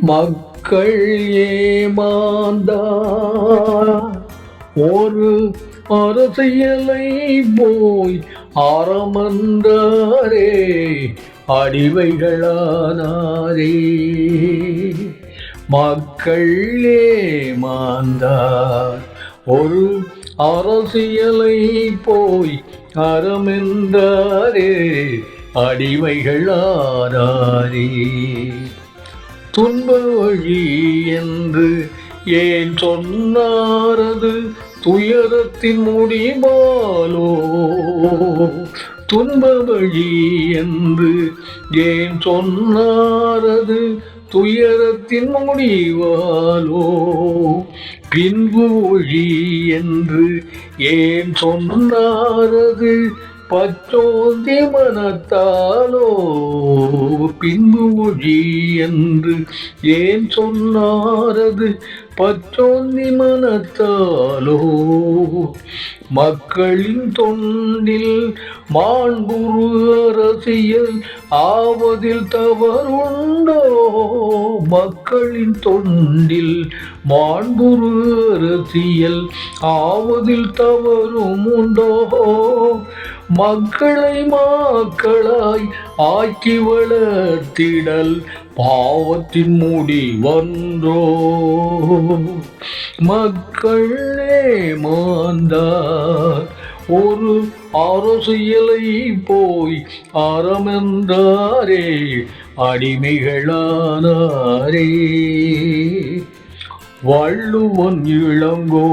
மக்கள் ஏமாந்தா ஒரு அரசியலை போய் ஆரமந்தாரே அடிவைகளானாரே. மக்கள் ஏமாந்தார். ஒரு அரசியலை போய் அறமென்றாரே அடிமைகளானாரே துன்ப வழி என்று ஏன் சொன்னாரது துயரத்தின் முடிவாலோ? துன்ப வழி என்று ஏன் சொன்னாரது துயரத்தின் முடிவாலோ? பின்பு ஒழி என்று ஏன் சொன்னாரது பச்சோந்தி மனத்தாலோ பின்பு மொழி என்று ஏன் சொன்னாரது பச்சோந்தி மனத்தாலோ மக்களின் தொண்டில் மாண்புரு அரசியல் ஆவதில் தவறுண்டோ? மக்களின் தொண்டில் மாண்புரு அரசியல் ஆவதில் தவறும் உண்டோ? மக்களை மாக்களாய் ஆக்கி வளர்த்திடல் பாவத்தின் மூடி வந்தோ மக்களே மாந்தார் ஒரு அரசியலை போய் அறமென்றாரே அடிமைகளானாரே. வள்ளுவன் இளங்கோ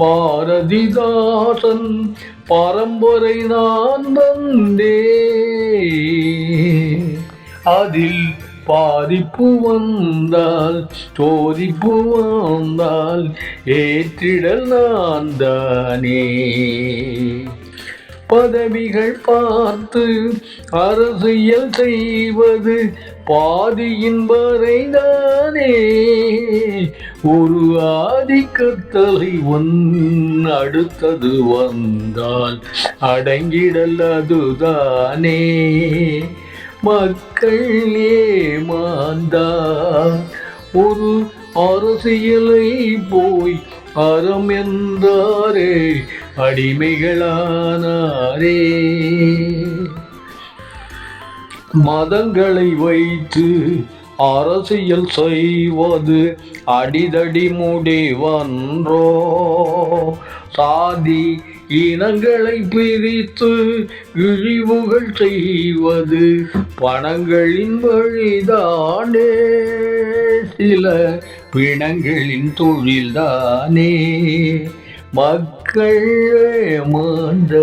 பாரதிதாசன் பரம்பரை நான் வந்தே அதில் பாதிப்பு வந்தால் சோதிப்பு வந்தால் ஏற்றிடல் நான் தானே. பதவிகள் பார்த்து அரசியல் செய்வது பாதியின் வரைதானே ஒரு ஆதிக்கத்தலை ஒன் அடுத்தது வந்தால் அடங்கிடல் அதுதானே. மக்கள் ஏமாந்தா. ஒரு அரசியலை போய் அறம் என்றாரே அடிமைகளானாரே. மதங்களை வைத்து அரசியல் செய்வது அடிதடி முடிவன்றோ சாதி இனங்களை பிரித்து இழிவுகள் செய்வது பணங்களின் வழிதானே சில பிணங்களின் தொழில்தானே. மக்கள் மாண்ட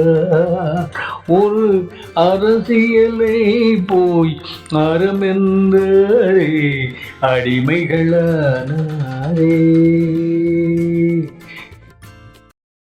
ஒரு அரசியலை போய் அறமென்றே அடிமைகளானாரே.